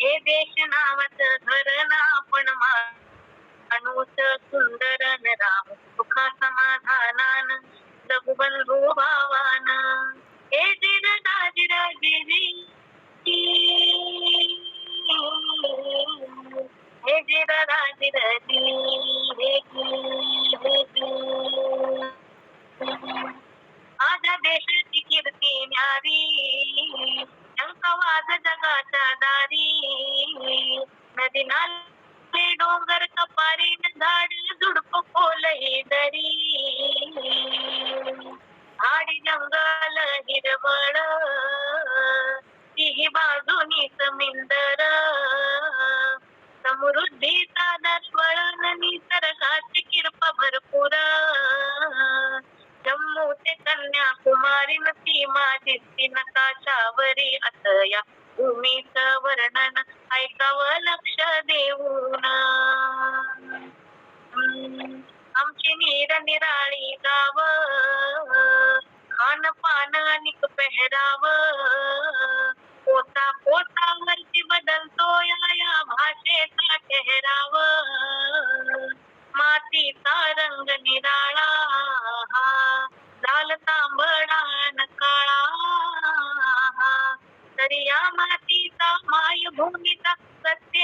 हे देश नावाचं धरण आपण माणूस सुंदर राम सुखा समाधानान जगबंधू भावान हे जिर दाजिर जिरी हे जिर दाजिर नाले डोंगर कपारी झाड झुडप खोल ही दरी आडी जंगल हिरवळ तिही बाजूनी समिंदर समृद्धीचा दस्वळण निसर्गाची किरपा भरपूर. जम्मू ते कन्याकुमारी नती माझी नकाशावरी असया भूमीचं वर्णन ऐकावं लक्ष देऊन.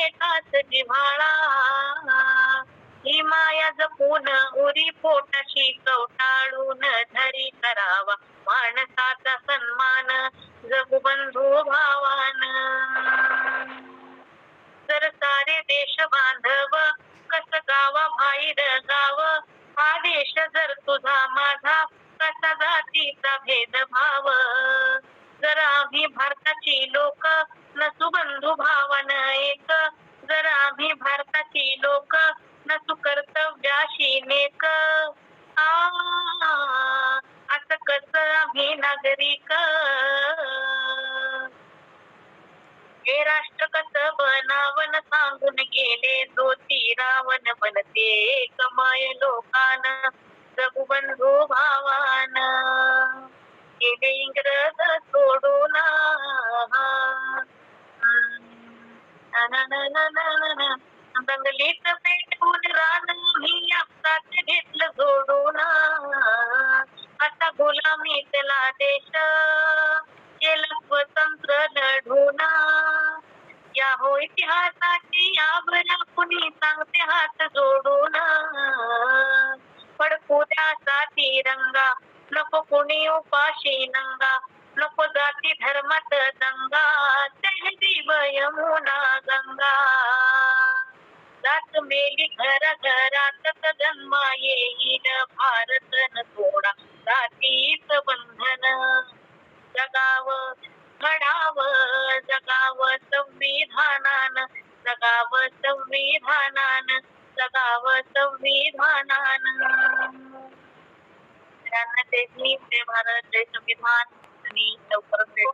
प्रत्येकाच जिव्हाळा ही माया जपून उरी पोटाशी कवटाळून धरी करावा. माणसाचा सन्मान जगू बंधू भावान. जर सारे देश बांधव कस गावा बाहेर गाव हा देश जर तुझा माझा कसा जातीचा भेदभाव? जर आम्ही भारताची लोक नसू बंधू भावान एक आम्ही भारताची लोक नसू कर्तव्याशी नेक असं कस आम्ही नागरिक हे राष्ट्र कस बनावन सांगून गेले ज्योती रावण बनते कमाय लोकान जगू बंधू भावान गेले इंग्रज सोडून दंगलीत पेटून रान मी आपसात घेतलं जोडून. आता गुलामी त्याला देश केलं स्वतंत्र लढून. या हो इतिहासाची यावरा कुणी सांगते हात जोडून. फडकू त्यासाठी रंगा नको कुणी उपाशी नंगा नको जाती धर्मात दंगा तेहदी यमुना गंगा. मेली घर घरात जन्मा येईल भारत न थोडा जातीच बंधन जगाव घडाव जगाव संविधानान जगाव संविधानान जगाव संविधानान त्यांना ते ते भारत जय संविधान आणि लवकरच